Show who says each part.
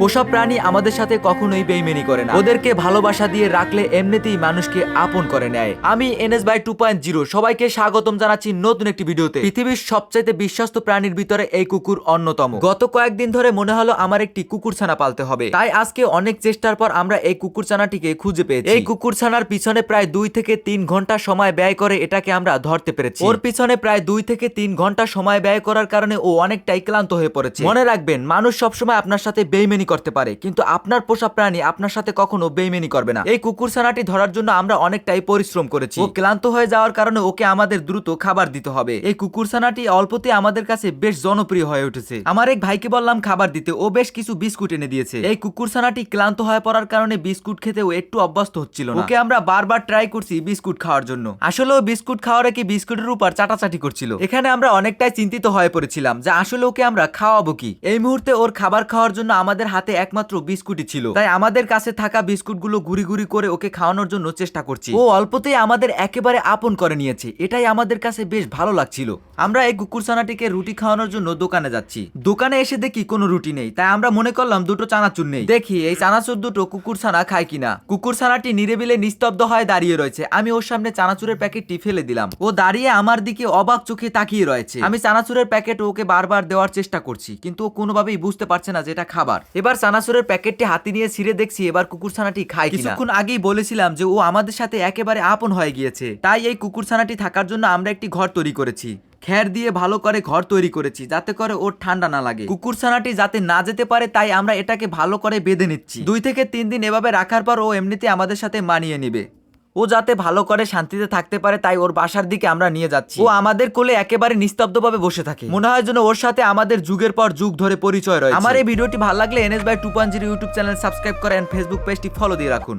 Speaker 1: পোষা প্রাণী আমাদের সাথে কখনোই বেইমেনি করে না। ওদেরকে ভালোবাসা দিয়ে রাখলে এমনিতেই মানুষকে আপন করে নেয়। আমি NS by two point zero সবাইকে স্বাগতম জানাচ্ছি নতুন একটি ভিডিওতে। পৃথিবীর সবচাইতে বিশ্বাস্ত প্রাণীর ভিতরে এই কুকুর অন্যতম। গত কয়েকদিন ধরে মনে হলো আমার একটি কুকুর ছানা পালতে হবে। তাই আজকে অনেক চেষ্টার পর আমরা এই কুকুর ছানাটিকে খুঁজে পেয়েছি। এই কুকুর ছানার পিছনে প্রায় দুই থেকে তিন ঘণ্টা সময় ব্যয় করে এটাকে আমরা ধরতে পেরেছি। ওর পিছনে প্রায় দুই থেকে তিন ঘণ্টা সময় ব্যয় করার কারণে ও অনেকটাই ক্লান্ত হয়ে পড়েছে। মনে রাখবেন, মানুষ সবসময় আপনার সাথে বেইমেনি করতে পারে। কিন্তু আপনার পোষা প্রাণী আপনার সাথে কখনো বেইমেনি করবে না। এই কুকুর ছানাটি ধরার জন্য আমরা অনেকটাই পরিশ্রম করেছি। ও ক্লান্ত হয়ে যাওয়ার কারণে ওকে আমাদের দ্রুত খাবার দিতে হবে। এই কুকুর ছানাটি অল্পতে আমাদের কাছে বেশ জনপ্রিয় হয়ে উঠেছে। আমার এক ভাইকে বললাম খাবার দিতে। ও বেশ কিছু বিস্কুট এনে দিয়েছে। এই কুকুর ছানাটি ক্লান্ত হয়ে পড়ার কারণে বিস্কুট খেতে ও একটু অভ্যস্ত হচ্ছিল না। ওকে আমরা বারবার ট্রাই করছি বিস্কুট খাওয়ার জন্য। আসলে ও বিস্কুট খাওয়ার কি বিস্কুটের উপর চাটাচাটি করছিল। এখানে আমরা অনেকটাই চিন্তিত হয়ে পড়েছিলাম যে আসলে ওকে আমরা খাওয়াবো কি? এই মুহূর্তে ওর খাবার খাওয়ার জন্য আমাদের হাতে একমাত্র বিস্কুটই ছিল। তাই আমাদের কাছে থাকা বিস্কুটগুলো ঘুরি ঘুরি করে ওকে খাওয়ানোর জন্য চেষ্টা করছি। ও অল্পতেই আমাদের একেবারে আপন করে নিয়েছে। এটাই আমাদের কাছে বেশ ভালো লাগছিল। আমরা এই কুকুরছানাটিকে রুটি খাওয়ানোর জন্য দোকানে যাচ্ছি। দোকানে এসে দেখি কোনো রুটি নেই। তাই আমরা মনে করলাম দুটো চানাচুর নেই। দেখি, এই চানাচুর দুটো কুকুরছানা খায় কিনা। কুকুরছানাটি নিরেবিলে নিস্তব্ধ হয়ে দাঁড়িয়ে রয়েছে। আমি ওর সামনে চানাচুরের প্যাকেটটি ফেলে দিলাম। ও দাঁড়িয়ে আমার দিকে অবাক চোখে তাকিয়ে রয়েছে। আমি চানাচুরের প্যাকেট ওকে বারবার দেওয়ার চেষ্টা করছি। কিন্তু ও কোনোভাবেই বুঝতে পারছে না যে এটা খাবার। এবার সানাসুরের প্যাকেটটি হাতে নিয়ে ছিঁড়ে দেখছি, এবার কুকুরছানাটি খায় কিছুক্ষণ আগেই বলেছিলাম যে, ও আমাদের সাথে একেবারে আপন হয়ে গিয়েছে। তাই এই কুকুরছানাটি থাকার জন্য আমরা একটি ঘর তৈরি করেছি। খ্যার দিয়ে ভালো করে ঘর তৈরি করেছি, যাতে করে ওর ঠান্ডা না লাগে। কুকুরছানাটি যাতে না যেতে পারে, তাই আমরা এটাকে ভালো করে বেঁধে নিচ্ছি। দুই থেকে তিন দিন এভাবে রাখার পর ও এমনিতে আমাদের সাথে মানিয়ে নিবে। ও যাতে ভালো করে শান্তিতে থাকতে পারে, তাই ওর বাসার দিকে আমরা নিয়ে যাচ্ছি। ও আমাদের কোলে একেবারে নিস্তব্ধভাবে বসে থাকে। মনে হয় যেন ওর সাথে আমাদের যুগের পর যুগ ধরে পরিচয় রয়েছে। আমার এই ভিডিওটি ভালো লাগলে NS by two point zero YouTube channel subscribe করেন ফেসবুক পেজটি ফলো দিয়ে রাখুন।